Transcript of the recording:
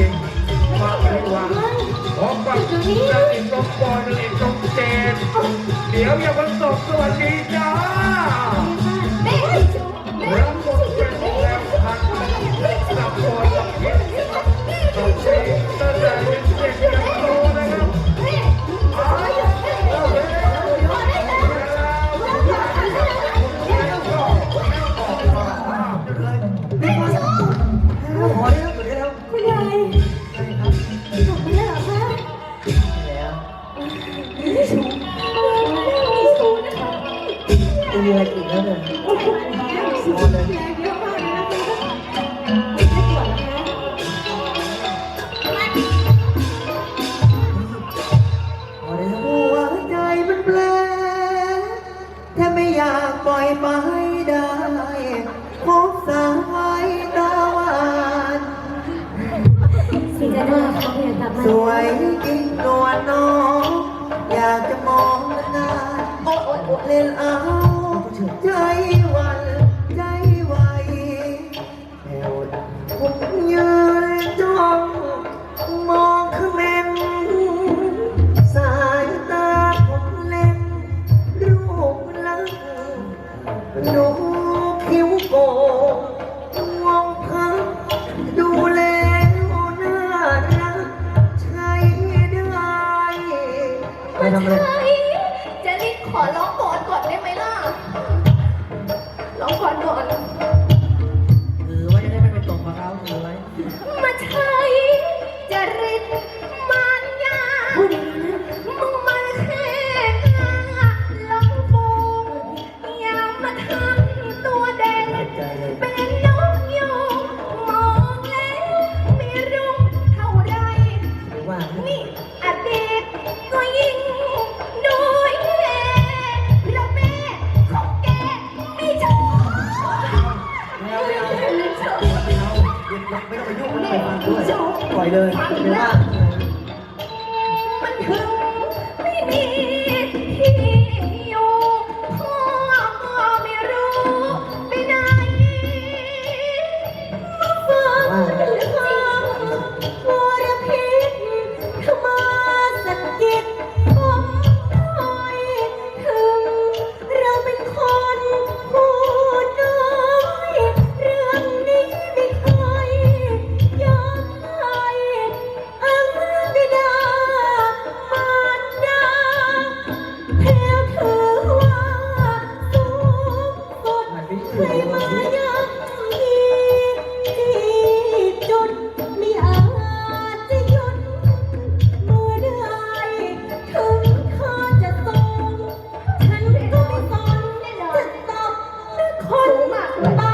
ริงฝากดีกว่าขอฝากนางเอกต้องปอยนางเอกต้องเจนเดี๋ยวอย่าเพิ่งตกสวัสดีจ้า ตีอะไรอีกแล้วเนี่ยพอแล้วหัวใจมันแปลถ้าไม่อยากปล่อยไปได้พบสายตาวันสิจะหน้เขาเนี่ยสวยจริงนวลน้อง เล่นเอาใจหวันใจไหวแถวผมยืนจ้องมองเขม็นสายตาผมเล่นรูปลักษณ์ดูคิ้วโกงมองพักดูแลวน่ารักใช้ได้ไปทำอะไไปยุ่งไม่ต้องไปฟังด้วยปล่อยเลยไม่ว่า คนคื